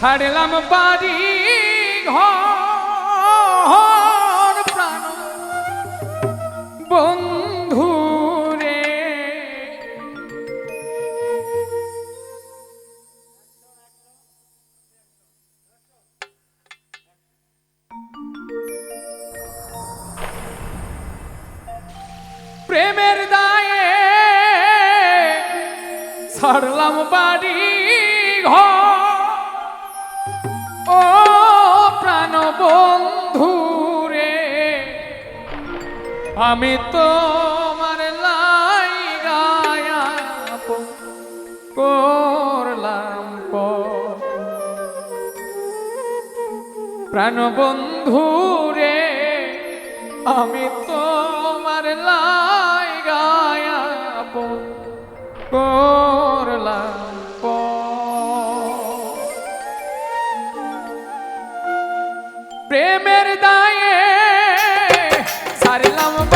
ছাড়লাম বাড়ি ঘর প্রাণ। বন্ধু রে প্রেমের দায়ে ছাড়লাম বাড়ি ঘর। ও প্রাণ বন্ধু রে, আমি তোমার লাই গায়া করলাম পর। প্রাণ বন্ধু রে, আমি তোমার লাই গায়া করলাম প্রেমের দায়ে সারলাম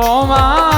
তোমার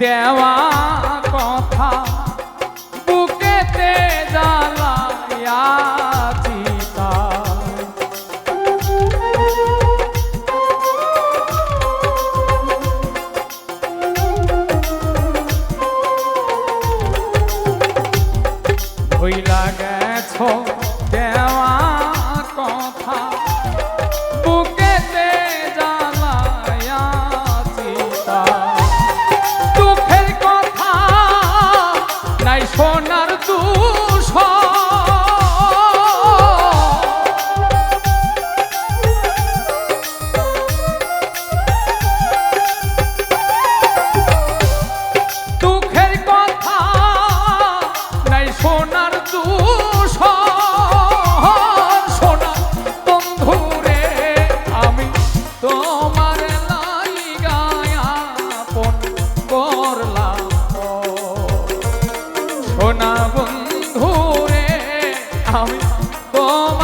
দেওয়া আমি তোমার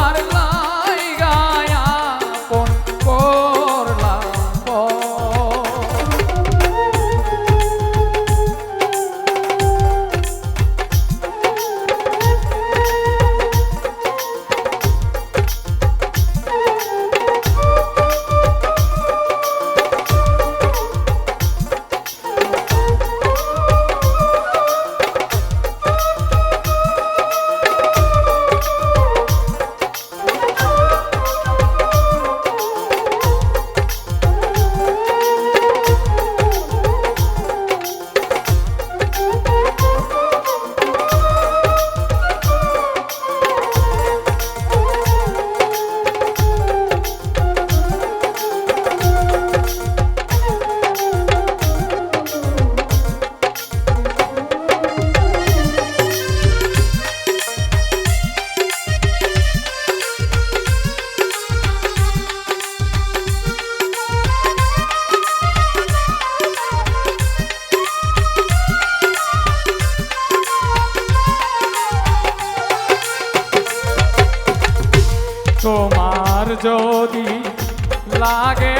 তোমার যদি লাগে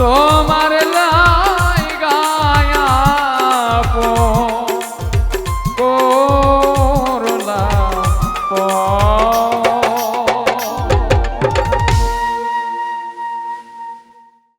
তোমার